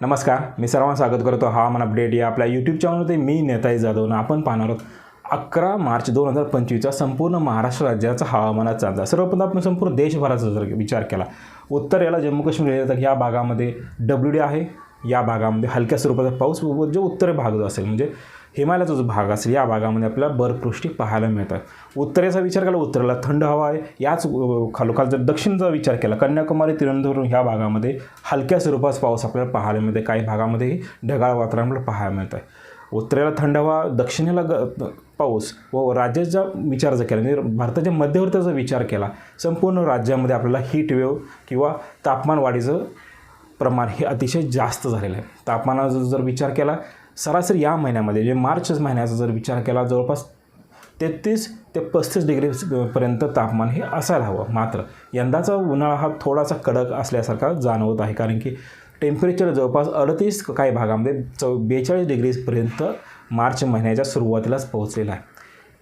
नमस्कार मी सर्वांना स्वागत करतो. हवामान अपडेट या आपल्या यूट्यूब चॅनलमध्ये मी नेताई जाधव आणि आपण पाहणार आहोत अकरा मार्च दोन हजार पंचवीसचा संपूर्ण महाराष्ट्र राज्याचा हवामानाचा अंदाज. सर्वप्रथम आपण संपूर्ण देशभराचा जर विचार केला उत्तर याला जम्मू काश्मीर तर या भागामध्ये डब्ल्यू डी आहे. या भागामध्ये हलक्या स्वरूपाचा पाऊस व जो उत्तर भाग जो असेल म्हणजे हिमालयाचा जो भाग असेल या भागामध्ये आपल्याला बर्फवृष्टी पाहायला मिळतात. उत्तरेचा विचार केला उत्तरेला थंड हवा आहे. याच खालोखाल जर दक्षिणचा विचार केला कन्याकुमारी तिरुवनंतपुरम ह्या भागामध्ये हलक्या स्वरूपाचा पाऊस आपल्याला पाहायला मिळते काही भागामध्येही ढगाळ वातावरण पाहायला मिळतं आहे उत्तरेला थंड हवा दक्षिणेला ग पाऊस व राज्याचा विचार जर केला म्हणजे भारताच्या मध्यवर्तीचा विचार केला संपूर्ण राज्यामध्ये आपल्याला हीट वेव्ह किंवा तापमान वाढीचं प्रमाण हे अतिशय जास्त झालेलं आहे. तापमानाचा जर विचार केला सरासरी या महिन्यामध्ये म्हणजे जे मार्च महिन्याचा जर विचार केला जवळपास तेहतीस ते पस्तीस डिग्रीपर्यंत तापमान हे असायला हवं मात्र यंदाचा उन्हाळा हा थोडासा कडक असल्यासारखा जाणवत आहे. कारण की टेम्परेचर जवळपास अडतीस काही भागामध्ये चौ बेचाळीस डिग्रीपर्यंत मार्च महिन्याच्या सुरुवातीलाच पोहोचलेला आहे.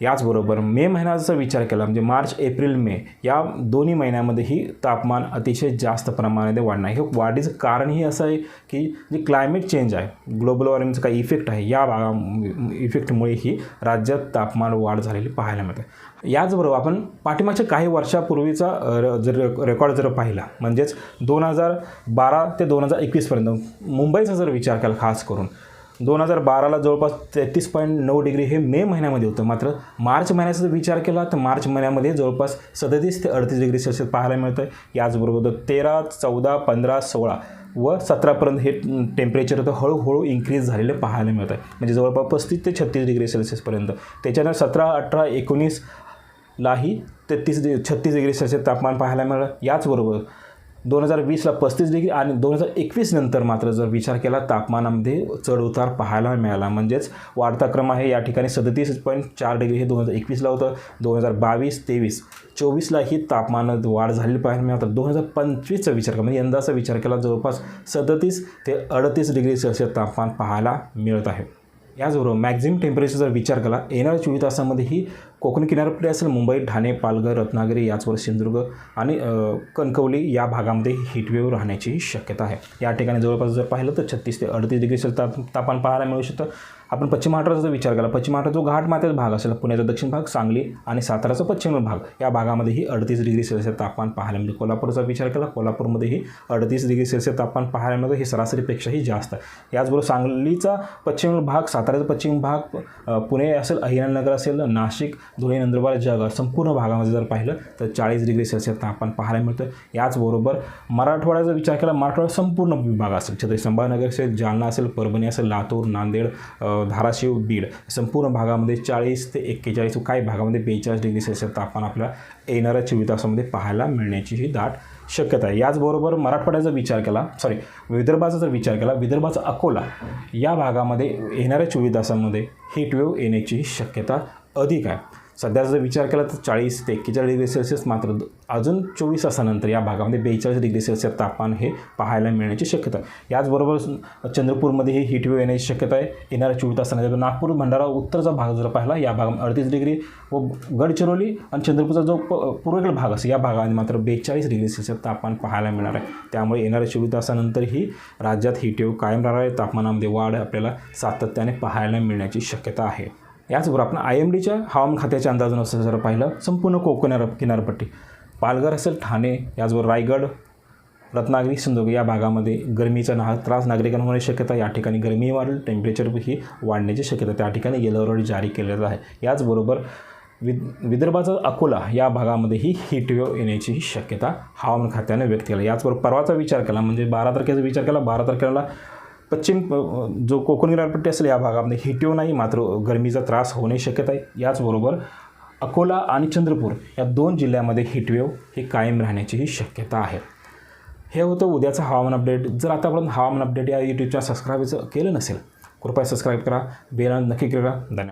याचबरोबर मे महिन्याचा विचार केला म्हणजे मार्च एप्रिल मे या दोन्ही महिन्यामध्ये ही तापमान अतिशय जास्त प्रमाणात वाढणार हे वाढीचं कारणही असं आहे की जे क्लायमेट चेंज आहे ग्लोबल वॉर्मिंगचा काही इफेक्ट आहे या भागा इफेक्टमुळे ही राज्यात तापमान वाढ झालेली पाहायला मिळते. याचबरोबर आपण पाठीमागच्या काही वर्षापूर्वीचा र- जर रेकॉर्ड जर पाहिला म्हणजेच दोन हजार बारा ते दोन हजार एकवीसपर्यंत मुंबईचा जर विचार केला खास करून दोन हजार बाराला जवळपास तेहतीस पॉईंट नऊ डिग्री हे मे महिन्यामध्ये होतं. मात्र मार्च महिन्याचा जर विचार केला तर मार्च महिन्यामध्ये जवळपास सदतीस ते अडतीस डिग्री सेल्सिअस पाहायला मिळतं याचबरोबर तेरा चौदा पंधरा सोळा व सतरापर्यंत हे टेम्परेचर तर हळूहळू इन्क्रीज झालेले पाहायला मिळतं म्हणजे जवळपास पस्तीस ते छत्तीस डिग्री सेल्सिअसपर्यंत त्याच्यानंतर सतरा अठरा एकोणीसलाही तेहतीस छत्तीस डिग्री सेल्सिअस तापमान पाहायला मिळालं. याचबरोबर दोन हजार वीसला पस्तीस डिग्री आणि दोन हजार एकवीस नंतर मात्र जर विचार केला तापमानामध्ये चढउतार पाहायला मिळाला. म्हणजेच वाढता क्रम आहे. या ठिकाणी सदतीस पॉईंट चार डिग्री हे दोन हजार एकवीसला होतं. दोन हजार बावीस तेवीस चोवीसला ही तापमानात वाढ झालेली पाहायला मिळतात दोन हजार पंचवीसचा विचार केला म्हणजे यंदाचा विचार केला जवळपास सदतीस ते अडतीस डिग्री सेल्सिअस तापमान पाहायला मिळत आहे. याचबरोबर मॅक्झिमम टेम्परेचर जर विचार केला येणाऱ्या चोवीस तासामध्येही कोकण किनारपट्टी असेल मुंबई ठाणे पालघर रत्नागिरी याचबरोबर सिंधुदुर्ग आणि कणकवली या भागामध्ये हिटवेव्ह राहण्याची शक्यता आहे. या ठिकाणी जवळपास जर पाहिलं तर छत्तीस ते अडतीस डिग्री सेल्सिअस ताप तापमान पाहायला मिळू शकतं. आपण पश्चिम महाराष्ट्राचा जर विचार केला पश्चिम महाराष्ट्र जो घाट माथ्याचा भाग असेल पुण्याचा दक्षिण भाग सांगली आणि साताराचा पश्चिम भाग या भागामध्येही अडतीस डिग्री सेल्सिअस तापमान पाहायला मिळते. कोल्हापूरचा विचार केला कोल्हापूरमध्येही अडतीस डिग्री सेल्सिअस तापमान पाहायला मिळतं. हे सरासरीपेक्षाही जास्त आहे. याचबरोबर सांगलीचा पश्चिम भाग साताऱ्याचा पश्चिम भाग पुणे असेल अहिल्यानगर असेल नाशिक धुळे नंदुरबार जळगाव संपूर्ण भागामध्ये जर पाहिलं तर चाळीस डिग्री सेल्सिअस तापमान पाहायला मिळतं. याचबरोबर मराठवाड्याचा विचार केला मराठवाडा संपूर्ण विभाग असेल छत्रपती संभाजीनगर असेल जालना असेल परभणी असेल लातूर नांदेड धाराशिव बीड संपूर्ण भागामध्ये चाळीस ते एक्केचाळीस काही भागामध्ये बेचाळीस डिग्री सेल्सिअस तापमान आपल्याला येणाऱ्या चोवीस तासामध्ये पाहायला मिळण्याची ही दाट शक्यता आहे. याचबरोबर मराठवाड्याचा विचार केला सॉरी विदर्भाचा जर विचार केला विदर्भाचा अकोला या भागामध्ये येणाऱ्या चोवीस तासामध्ये हीटवेव्ह येण्याची शक्यता अधिक आहे. सध्याचा जर विचार केला तर चाळीस ते एक्केचाळीस डिग्री सेल्सिअस मात्र अजून चोवीस तासानंतर या भागामध्ये बेचाळीस डिग्री सेल्सिअस तापमान हे पाहायला मिळण्याची शक्यता आहे. याचबरोबर स- चंद्रपूरमध्येही हीटवेव्ह येण्याची शक्यता आहे. येणाऱ्या चोवीस तासानंतर नागपूर भंडारा उत्तरचा भाग जर पाहिला या भागामध्ये अडतीस डिग्री व गडचिरोली आणि चंद्रपूरचा जो प पूर्वेकडे भाग असेल या भागामध्ये मात्र बेचाळीस डिग्री सेल्सिअस तापमान पाहायला मिळणार आहे. त्यामुळे येणाऱ्या चोवीस तासानंतरही राज्यात हीटवेव्ह कायम राहणार आहे. तापमानामध्ये वाढ आपल्याला सातत्याने पाहायला मिळण्याची शक्यता आहे. याचबरोबर आपण आय एम डीच्या हवामान खात्याच्या अंदाजानुसार जर पाहिलं संपूर्ण कोकण किनारपट्टी पालघर असेल ठाणे याचबरोबर रायगड रत्नागिरी सिंधुदुर्ग या भागामध्ये गरमीचा ना त्रास नागरिकांना होण्याची शक्यता या ठिकाणी गरमी वाढेल टेम्परेचर ही वाढण्याची शक्यता त्या ठिकाणी येलो अलर्ट जारी केलेला आहे. याचबरोबर विद विदर्भाचा अकोला या भागामध्येही हिटवेव येण्याची शक्यता हवामान खात्याने व्यक्त केला याचबरोबर परवाचा विचार केला म्हणजे बारा तारखेचा विचार केला बारा तारखेला पश्चिम जो कोकण किनारपट्टी असेल या भागामध्ये हिटिओ नाही मात्र गरमीचा त्रास होणे शक्यता आहे. याचबरोबर अकोला आणि चंद्रपूर या दोन जिल्ह्यामध्ये हिटवेव हे कायम राहण्याचीही शक्यता आहे. हे होतं उद्याचं हवामान अपडेट. जर आतापर्यंत हवामान अपडेट या यूट्यूबच्या सबस्क्राईबचं केलं नसेल कृपया सबस्क्राईब करा. बेल नक्की करा. धन्यवाद.